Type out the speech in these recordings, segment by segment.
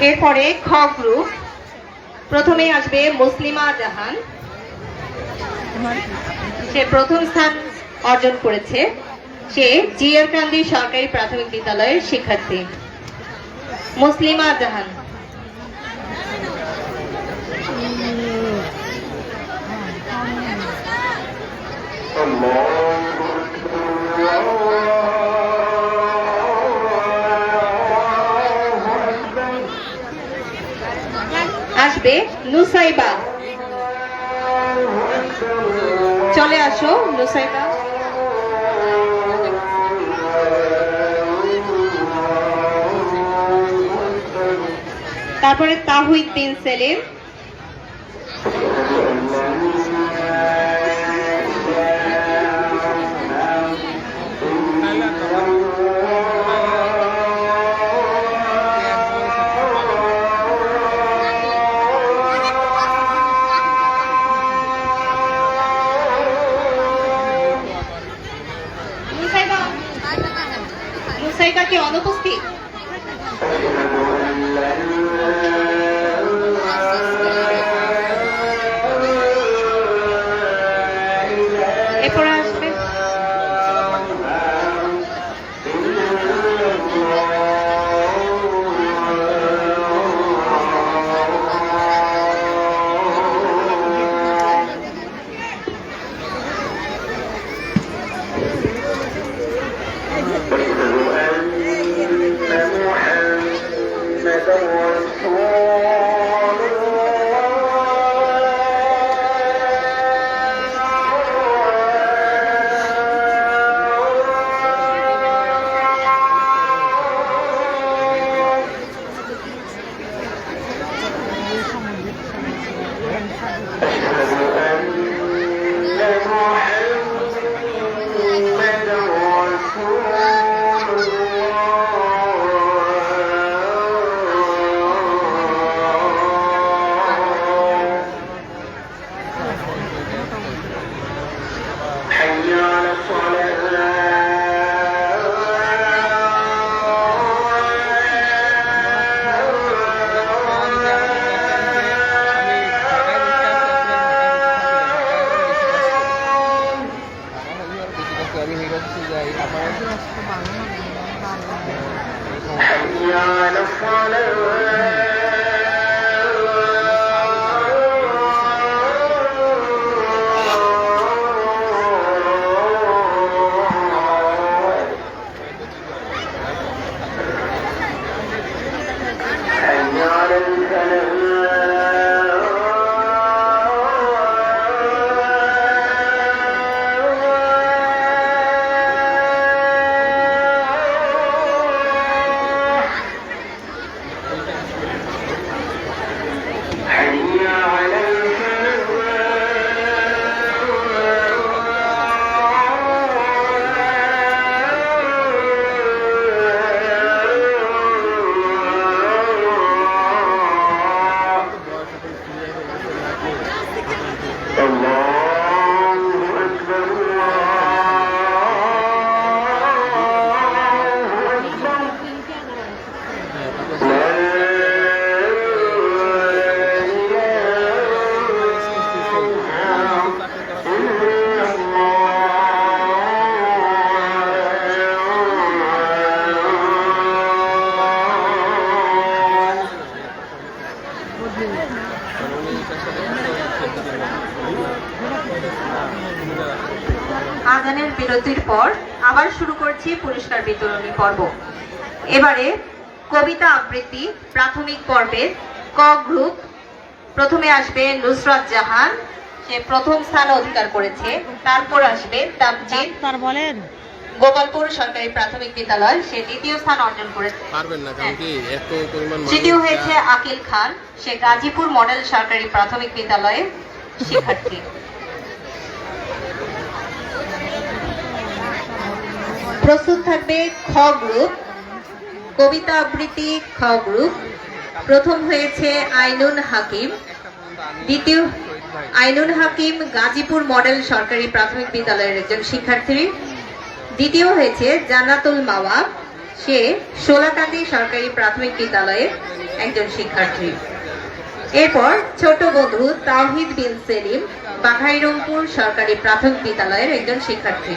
এরপরে খ গ্রুপ প্রথমে আসবে মুসলিমা জাহান। সে প্রথম স্থান অর্জন করেছে। সে জিয়ারকান্দি সরকারি প্রাথমিক বিদ্যালয়ের শিক্ষার্থী। মুসলিমা জাহান। আসবে নুসাইবা। চলে আসো নুসাইবা। তারপরে তাহিউদ্দিন সেলিম। নুসাইবা কি অনুপস্থিত এরপরে পর আবার শুরু করছি পুরস্কার বিতরণী পর্ব। এবারে কবিতা আবৃত্তি প্রাথমিক পর্বের ক গ্রুপ প্রথমে আসবে নুসরাত জাহান সে প্রথম স্থান অধিকার করেছে তারপর আসবে তামজিদ ডাক্তার বলেন। গোপালপুর সরকারি প্রাথমিক বিদ্যালয় সে দ্বিতীয় স্থান অর্জন করেছে। পারবেন না কারণ কি এত পরিমাণ তৃতীয় হয়েছে আকিল খান সে গাজীপুর মডেল সরকারি প্রাথমিক বিদ্যালয়ের শিক্ষার্থী। প্রস্তুত থাকবে খ গ্রুপ কবিতা আবৃত্তি খ গ্রুপ প্রথম হয়েছে আইনুন হাকিম। দ্বিতীয়, আইনুল হাকিম গাজীপুর মডেল সরকারি প্রাথমিক বিদ্যালয়ের একজন শিক্ষার্থী। দ্বিতীয় হয়েছে জান্নাতুল মাওয়া। সে সোলাকান্দি সরকারি প্রাথমিক বিদ্যালয়ের একজন শিক্ষার্থী। এরপর ছোট বন্ধু তাওহিদ বিন সেলিম, বাঘাইরংপুর সরকারি প্রাথমিক বিদ্যালয়ের একজন শিক্ষার্থী।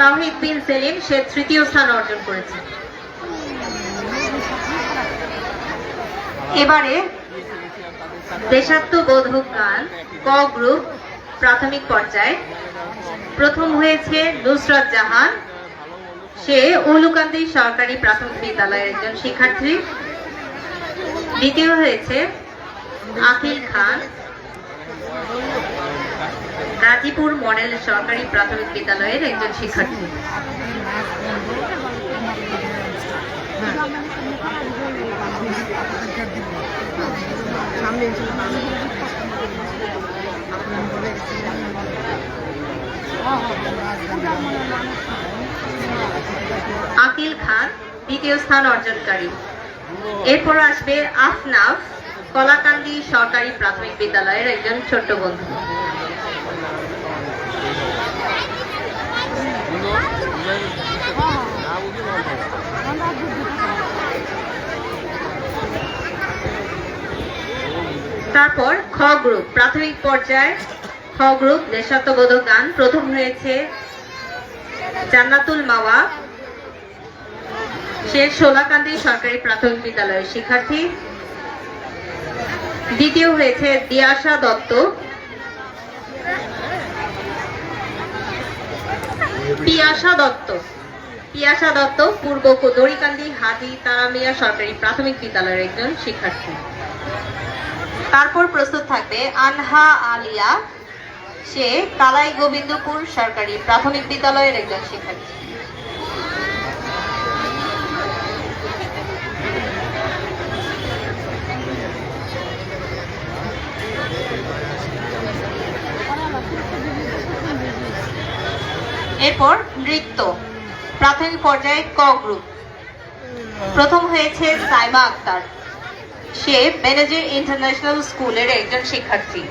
তাওহিদ বিন সেলিম সে তৃতীয় স্থান অর্জন করেছে। এবারে দেশাত্মবোধক গান ক গ্রুপ প্রাথমিক পর্যায়ে। প্রথম হয়েছে নুসরাত জাহান। সে উলুকান্দি সরকারি প্রাথমিক বিদ্যালয়ের একজন শিক্ষার্থী। দ্বিতীয় হয়েছে আকিল খান। গাজীপুর মডেল সরকারি প্রাথমিক বিদ্যালয়ের একজন শিক্ষার্থী। আকিল খান, দ্বিতীয় স্থান অর্জনকারী। এরপর আসবে আফনাফ কলাকান্দি সরকারি প্রাথমিক বিদ্যালয়ের একজন ছোট্ট বন্ধু। তারপর খ গ্রুপ প্রাথমিক পর্যায়ে খ গ্রুপ দেশাত্মবোধক গান। প্রথম হয়েছে জান্নাতুল মাওয়া। সে সোলাকান্দি সরকারি প্রাথমিক বিদ্যালয়ের শিক্ষার্থী। দ্বিতীয় হয়েছে দিয়াশা দত্ত। পিয়াসা দত্ত। পিয়াসা দত্ত, পূর্ব দড়িকান্দি হাদি তারামিয়া সরকারি প্রাথমিক বিদ্যালয়ের একজন শিক্ষার্থী। তারপর প্রস্তুত থাকবে আনহা আলিয়া। সে কালাই গোবিন্দপুর সরকারি প্রাথমিক বিদ্যালয়ের একজন শিক্ষার্থী। এরপর নৃত্য। প্রাথমিক পর্যায়ে ক গ্রুপ প্রথম হয়েছে সাইমা আক্তার। সে বেনেজির ইন্টারন্যাশনাল স্কুলের একজন শিক্ষার্থী।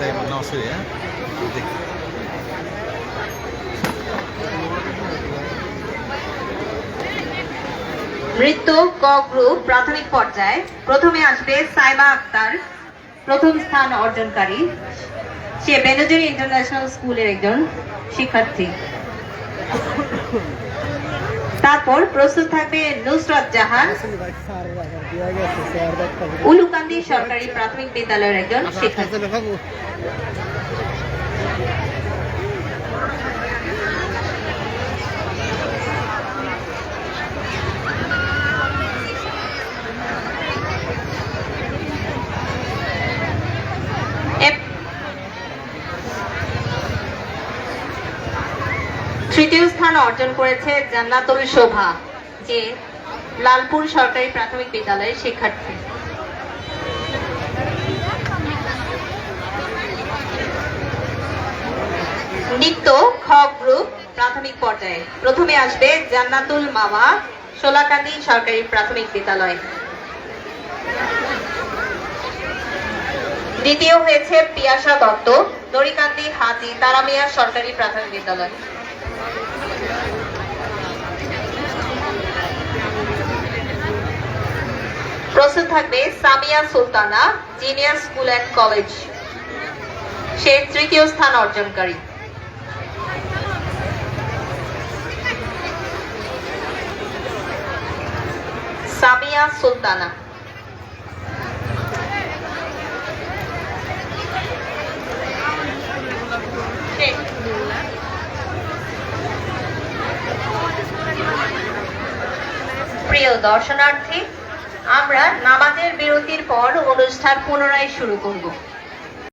Tayo mag-noso ya. নৃত্য ক গ্রুপ প্রাথমিক পর্যায়ে। প্রথমে আসবে সাইমা আক্তার। প্রথম স্থান অর্জনকারী। সে বেনজির ইন্টারন্যাশনাল স্কুলের একজন শিক্ষার্থী। তারপর প্রস্তুত থাকবে নুসরাত জাহান। উলুকান্দি সরকারি প্রাথমিক বিদ্যালয়ের একজন শিক্ষার্থী। স্থান অর্জন করেছে জান্নাতুল শোভা, যে লালপুর সরকারি প্রাথমিক বিদ্যালয়ের শিক্ষার্থী। নৃত্য খ গ্রুপ প্রাথমিক পর্যায়ে। প্রথমে আসবে জান্নাতুল মামা সোলাকান্দি সরকারি প্রাথমিক বিদ্যালয়। দ্বিতীয় হয়েছে পিয়াসা দত্ত দড়িকান্দি হাজি তারামিয়া সরকারি প্রাথমিক বিদ্যালয়। প্রস্তুত থাকবে Samia Sultana junior school and college. সে তৃতীয় স্থান অর্জনকারী। সামিয়া সুলতানা। প্রিয় দর্শনার্থী আমরা নামাজের বিরতির পর অনুষ্ঠান পুনরায় শুরু করব।